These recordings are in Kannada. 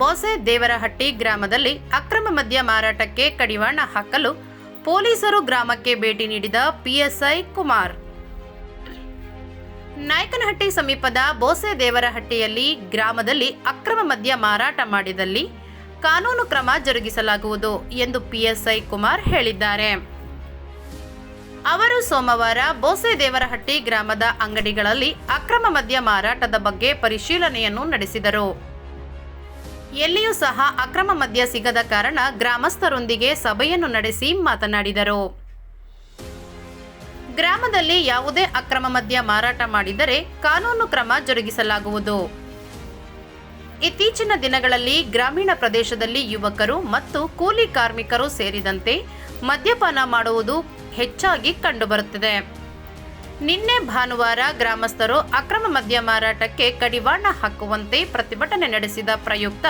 ಬೋಸೆ ದೇವರಹಟ್ಟಿ ಗ್ರಾಮದಲ್ಲಿ ಅಕ್ರಮ ಮದ್ಯ ಮಾರಾಟಕ್ಕೆ ಕಡಿವಾಣ ಹಾಕಲು ಪೊಲೀಸರು ಗ್ರಾಮಕ್ಕೆ ಭೇಟಿ ನೀಡಿದ ಪಿಎಸ್ಐ ಕುಮಾರ್. ನಾಯಕನಹಟ್ಟಿ ಸಮೀಪದ ಬೋಸೆ ದೇವರಹಟ್ಟಿಯಲ್ಲಿ ಗ್ರಾಮದಲ್ಲಿ ಅಕ್ರಮ ಮದ್ಯ ಮಾರಾಟ ಮಾಡಿದಲ್ಲಿ ಕಾನೂನು ಕ್ರಮ ಜರುಗಿಸಲಾಗುವುದು ಎಂದು ಪಿಎಸ್ಐ ಕುಮಾರ್ ಹೇಳಿದ್ದಾರೆ. ಅವರು ಸೋಮವಾರ ಬೋಸೆ ದೇವರಹಟ್ಟಿ ಗ್ರಾಮದ ಅಂಗಡಿಗಳಲ್ಲಿ ಅಕ್ರಮ ಮದ್ಯ ಮಾರಾಟದ ಬಗ್ಗೆ ಪರಿಶೀಲನೆಯನ್ನು ನಡೆಸಿದರು. ಎಲ್ಲಿಯೂ ಸಹ ಅಕ್ರಮ ಮದ್ಯ ಸಿಗದ ಕಾರಣ ಗ್ರಾಮಸ್ಥರೊಂದಿಗೆ ಸಭೆಯನ್ನು ನಡೆಸಿ ಮಾತನಾಡಿದರು. ಗ್ರಾಮದಲ್ಲಿ ಯಾವುದೇ ಅಕ್ರಮ ಮದ್ಯ ಮಾರಾಟ ಮಾಡಿದರೆ ಕಾನೂನು ಕ್ರಮ ಜರುಗಿಸಲಾಗುವುದು. ಇತ್ತೀಚಿನ ದಿನಗಳಲ್ಲಿ ಗ್ರಾಮೀಣ ಪ್ರದೇಶದಲ್ಲಿ ಯುವಕರು ಮತ್ತು ಕೂಲಿ ಕಾರ್ಮಿಕರು ಸೇರಿದಂತೆ ಮದ್ಯಪಾನ ಮಾಡುವುದು ಹೆಚ್ಚಾಗಿ ಕಂಡುಬರುತ್ತಿದೆ. ನಿನ್ನೆ ಭಾನುವಾರ ಗ್ರಾಮಸ್ಥರು ಅಕ್ರಮ ಮದ್ಯ ಮಾರಾಟಕ್ಕೆ ಕಡಿವಾಣ ಹಾಕುವಂತೆ ಪ್ರತಿಭಟನೆ ನಡೆಸಿದ ಪ್ರಯುಕ್ತ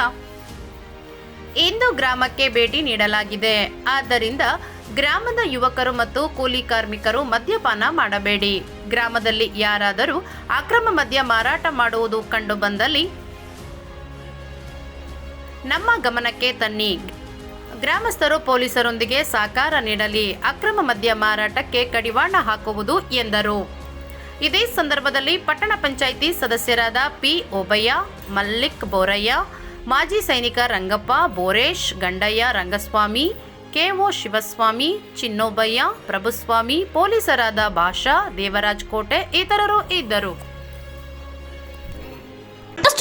ಇಂದು ಗ್ರಾಮಕ್ಕೆ ಭೇಟಿ ನೀಡಲಾಗಿದೆ. ಆದ್ದರಿಂದ ಗ್ರಾಮದ ಯುವಕರು ಮತ್ತು ಕೂಲಿ ಕಾರ್ಮಿಕರು ಮದ್ಯಪಾನ ಮಾಡಬೇಡಿ. ಗ್ರಾಮದಲ್ಲಿ ಯಾರಾದರೂ ಅಕ್ರಮ ಮದ್ಯ ಮಾರಾಟ ಮಾಡುವುದು ಕಂಡುಬಂದಲ್ಲಿ ನಮ್ಮ ಗಮನಕ್ಕೆ ತನ್ನಿ. ಗ್ರಾಮಸ್ಥರು ಪೊಲೀಸರೊಂದಿಗೆ ಸಹಕಾರ ನೀಡಲಿ, ಅಕ್ರಮ ಮದ್ಯ ಮಾರಾಟಕ್ಕೆ ಕಡಿವಾಣ ಹಾಕುವುದು ಎಂದರು. ಇದೇ ಸಂದರ್ಭದಲ್ಲಿ ಪಟ್ಟಣ ಪಂಚಾಯಿತಿ ಸದಸ್ಯರಾದ ಪಿ. ಓಬಯ್ಯ, ಮಲ್ಲಿಕ್ ಬೋರಯ್ಯ, ಮಾಜಿ ಸೈನಿಕ ರಂಗಪ್ಪ ಬೋರೇಶ್, ಗಂಡಯ್ಯ ರಂಗಸ್ವಾಮಿ ಕೆಒ ಶಿವಸ್ವಾಮಿ, ಚಿನ್ನೋಬಯ್ಯ, ಪ್ರಭುಸ್ವಾಮಿ, ಪೊಲೀಸರಾದ ಭಾಷಾ, ದೇವರಾಜ್ ಕೋಟೆ, ಇತರರು ಇದ್ದರು.